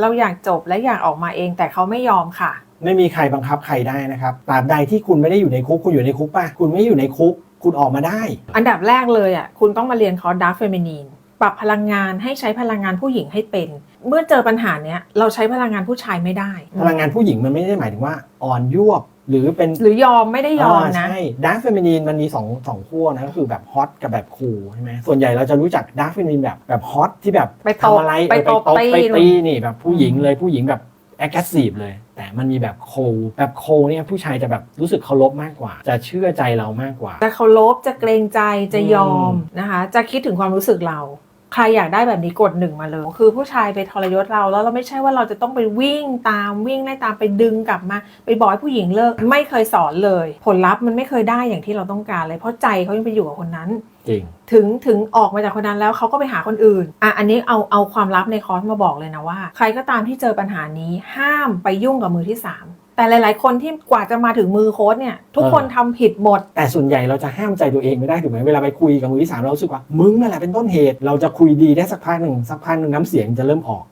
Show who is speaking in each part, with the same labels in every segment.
Speaker 1: เราอยากจบและอยากออกมาเองแต่เขาไม่ยอมค่ะ
Speaker 2: ไม่มีใครบังคับใครได้นะครับตราบใดที่คุณไม่ได้อยู่ในคุกคุณอยู่ในคุกป่ะคุณไม่อยู่ในคุก คุณออกมาได้
Speaker 1: อันดับแรกเลยอะคุณต้องมาเรียนคอร์สดาร์ฟเฟมินีนปรับพลังงานให้ใช้พลังงานผู้หญิงให้เป็น เมื่อเจอปัญหาเนี้ยเราใช้พลังงานผู้ชายไม่ได้
Speaker 2: พลังงานผู้หญิงมันไม่ได้หมายถึงว่าอ่อนยวบ หรือเป็น
Speaker 1: หรือยอมไม่ได้ยอมนะ
Speaker 2: ใช่ดาร์ f เฟมินีนมันมี2องสองขั้วนะก็คือแบบฮอตกับแบบคูลใช่ไหมส่วนใหญ่เราจะรู้จักดาร์ f เฟมินีนแบบแบบฮอตที่แบบ
Speaker 1: ไปตบ
Speaker 2: ทำอะไร
Speaker 1: ไป
Speaker 2: เออ
Speaker 1: ตบ
Speaker 2: ไป
Speaker 1: ตี
Speaker 2: ไปตีนี่แบบผู้หญิงเลยผู้หญิงแบบ aggressive เลย แต่มันมีแบบโคแบบโคเนี่ยผู้ชายจะแบบรู้สึกเคารพมากกว่า จะเชื่อใจเรามากกว่า
Speaker 1: จะเคารพจะเกรงใจจะยอม
Speaker 2: อืม
Speaker 1: นะคะ จะคิดถึงความรู้สึกเรา ใครอยากได้แบบนี้กดหนึ่งมาเลย คือผู้ชายไปทรยศเราแล้วเราไม่ใช่ว่าเราจะต้องไปวิ่งตามวิ่งไล่ตามไปดึงกลับมา ไปบอกให้ผู้หญิงเลิกไม่เคยสอนเลย ผลลัพธ์มันไม่เคยได้อย่างที่เราต้องการเลย เพราะใจเขายังไปอยู่กับคนนั้น
Speaker 2: จริง
Speaker 1: ถึงถึงออกมาจากคนนั้นแล้วเขาก็ไปหาคนอื่นอะอันนี้เอาเอาความลับในคอร์สมาบอกเลยนะว่า ใครก็ตามที่เจอปัญหานี้ห้ามไปยุ่งกับมือที่ 3 แต่หลาย ๆ คนที่กว่าจะมาถึงมือโค้ดเนี่ย ทุกคนทำผิดหมด
Speaker 2: แต่ส่วนใหญ่เราจะห้ามใจตัวเองไม่ได้ถูกไหมเวลาไปคุยกับมือที่สามเรารู้สึกว่ามึงนั่นแหละเป็นต้นเหตุ เราจะคุยดีได้สักพักหนึ่งสักพักหนึ่งน้ำเสียงจะเริ่มออก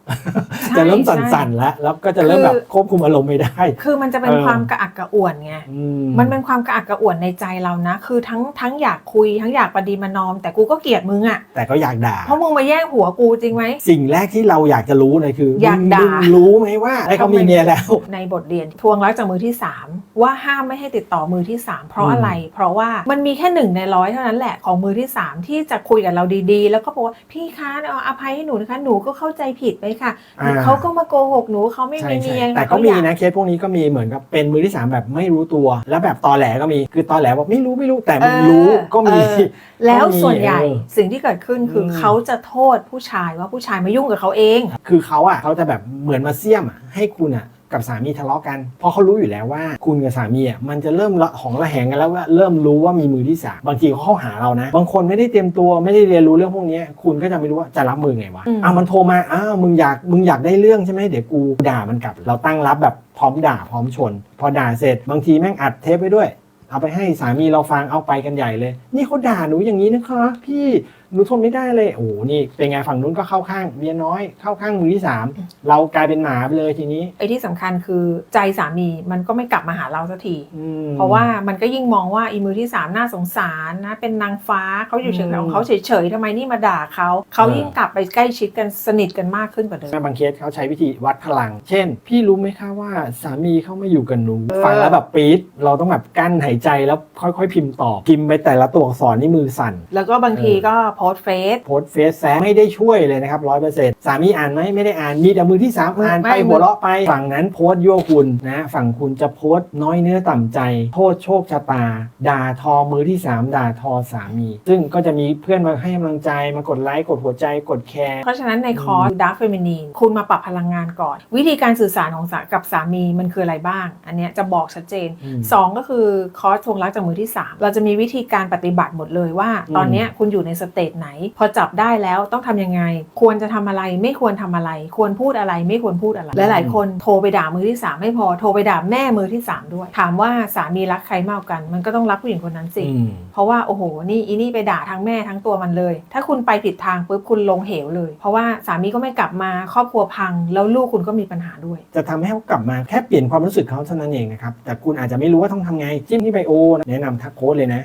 Speaker 1: ใช่
Speaker 2: จะเริ่ม
Speaker 1: ใช่
Speaker 2: สั่นๆแล้วแล้วก็จะเริ่ม
Speaker 1: คือ
Speaker 2: แบบควบคุมอารมณ์ไม่ได้
Speaker 1: คือมันจะเป็น
Speaker 2: เออ
Speaker 1: ความกระอักกระอ่วนไง
Speaker 2: อื
Speaker 1: มันเป็นความกระอักกระอ่วนในใจเรานะ คือทั้งทั้งอยากคุยทั้งอยากประดีมานอม แต่กูก็เกลียดมึงอะ
Speaker 2: แต่ก็อยากด่า
Speaker 1: เพราะมึงมาแย่งหัวกูจริงไหม
Speaker 2: สิ่งแรกที่เราอยากจะรู้เลยคือ
Speaker 1: อยาก
Speaker 2: มึง
Speaker 1: ด่า
Speaker 2: มึ งรู้ไหมว่าไอ้เขามีเมียแล้ว
Speaker 1: ในบทเรียนทวงรักจากมือที่ 3 ว่าห้ามไม่ให้ติดต่อมือที่ 3 เพราะ
Speaker 2: อืม
Speaker 1: อะไร เพราะว่ามันมีแค่หนึ่งในร้อยเท่านั้นแหละของมือที่ 3 ที่จะคุยกับเราดีๆ แล้วก็บอกว่าพี่คะเอาอภัยให้หนูนะคะหนูก็เข้าใจผิดไปค่ะ
Speaker 2: อ่า
Speaker 1: เขาก็มาโกหกหนูเขาไม่
Speaker 2: ใช่
Speaker 1: มี
Speaker 2: ใช่
Speaker 1: เมีย
Speaker 2: แต่ก็
Speaker 1: เขา
Speaker 2: มี
Speaker 1: อยา
Speaker 2: นะเคสพวกนี้ก็มีเหมือนกับเป็นมือที่สามแบบไม่รู้ตัว แล้วแบบตอแหลก็มีคือตอแหลบอกไม่รู้ไม่รู้แต่มึงรู้ก็มี
Speaker 1: เออแล้วส่วนใหญ่
Speaker 2: เออ
Speaker 1: สิ่งที่เกิดขึ้นคืออ
Speaker 2: ม
Speaker 1: เขาจะโทษผู้ชายว่าผู้ชายมายุ่งกับเขาเอง
Speaker 2: คือเขาอะเขาจะแบบเหมือนมาเสี่ยมอะให้คุณอะ กับสามีทะเลาะกัน เพราะเขารู้อยู่แล้วว่า คุณกับสามีอะมันจะเริ่มละของระแหงกันแล้วว่าเริ่มรู้ว่ามีมือที่สามบางทีเขาเข้าหาเรานะ บางคนไม่ได้เตรียมตัวไม่ได้เรียนรู้เรื่องพวกเนี้ยคุณก็จะไม่รู้ว่าจะรับมือไงวะ
Speaker 1: อืม
Speaker 2: อ้าวมันโทรมาอ้าวมึงอยากมึงอยากได้เรื่องใช่ไหมเดี๋ยวกูด่ามันกลับ เราตั้งรับแบบพร้อมด่าพร้อมชน พอด่าเสร็จ บางทีแม่งอัดเทปไว้ด้วย เอาไปให้สามีเราฟังเอาไปกันใหญ่เลย นี่เขาด่าหนูอย่างนี้นะคะ พี่ห นูทนไม่ได้เลยโอ้โหนี่เป็นไงฝั่งนู้นก็เข้าข้างเมียน้อยเข้าข้างมือที่สามเรากลายเป็นหมาไปเลยทีนี้
Speaker 1: ไอ้ที่สำคัญคือใจสามีมันก็ไม่กลับมาหาเราสักที
Speaker 2: อืม
Speaker 1: เพราะว่ามันก็ยิ่งมองว่าอีมือที่สามน่าสงสารนะ เป็นนางฟ้าเขาอยู่เฉยๆของเขาเฉยๆทำไมนี่มาด่าเขาเขายิ่งกลับไปใกล้ชิดกันสนิทกันมากขึ้นกว่าเดิม
Speaker 2: บางเคสเขาใช้วิธีวัดพลัง เช่น พี่รู้ไหมคะว่าสามีเขามาอยู่กับหนู ฟังแล้วแบบปี๊ดเราต้องแบบกั้นหายใจแล้วค่อยๆ พิมพ์ตอบพิมพ์ไปแต่ละตัวอักษรนี่มือสั่น
Speaker 1: แล้วก็บางทีก็โพสต์เฟซ
Speaker 2: โพสต์เฟซแซะไม่ได้ช่วยเลยนะครับร้อยเปอร์เซ็นต์สามีอ่านไหมไม่ได้อ่านมีแต่มือที่สามอ่าน
Speaker 1: ไม่
Speaker 2: ไปหัวเราะไปฝั่งนั้นโพสต์ยั่วคุณนะฝั่งคุณจะโพสต์น้อยเนื้อต่ำใจ โทษโชคชะตา ด่าทอมือที่สามด่าทอสามี ซึ่งก็จะมีเพื่อนมาให้กำลังใจมากดไลค์กดหัวใจกดแคร์
Speaker 1: เพราะฉะนั้นในคอร์สดาร์ f เฟมินีนคุณมาปรับพลังงานก่อน วิธีการสื่อสารของสากับสามีมันคืออะไรบ้าง อันเนี้ยจะบอกชัดเจน
Speaker 2: อืม
Speaker 1: สองก็คือคอร์สทวงรักจากมือที่ 3 เราจะมีวิธีการปฏิบัติหมดเลยว่า ตอนเนี้ยคุณอยู่ในสเตจไหน พอจับได้แล้วต้องทำยังไง ควรจะทำอะไรไม่ควรทำอะไร ควรพูดอะไรไม่ควรพูดอะไร หลายๆ คนโทรไปด่ามือที่ 3 ไม่พอโทรไปด่าแม่มือที่ 3 ด้วย ถามว่าสามีรักใครมากกว่ากัน มันก็ต้องรักผู้หญิงคนนั้นสิ
Speaker 2: อืม
Speaker 1: เพราะว่าโอ้โหนี่อีนี่ไปด่าทั้งแม่ทั้งตัวมันเลย ถ้าคุณไปผิดทางปุ๊บคุณลงเหวเลย เพราะว่าสามีก็ไม่กลับมาครอบครัวพัง แล้วลูกคุณก็มีปัญหาด้วย
Speaker 2: จะทำให้เขากลับมาแค่เปลี่ยนความรู้สึกเขาเท่านั้นเองนะครับแต่คุณอาจจะไม่รู้ว่าต้องทำไงจิ้มที่ไบโอนะแนะนำทักโค้ดเลยนะ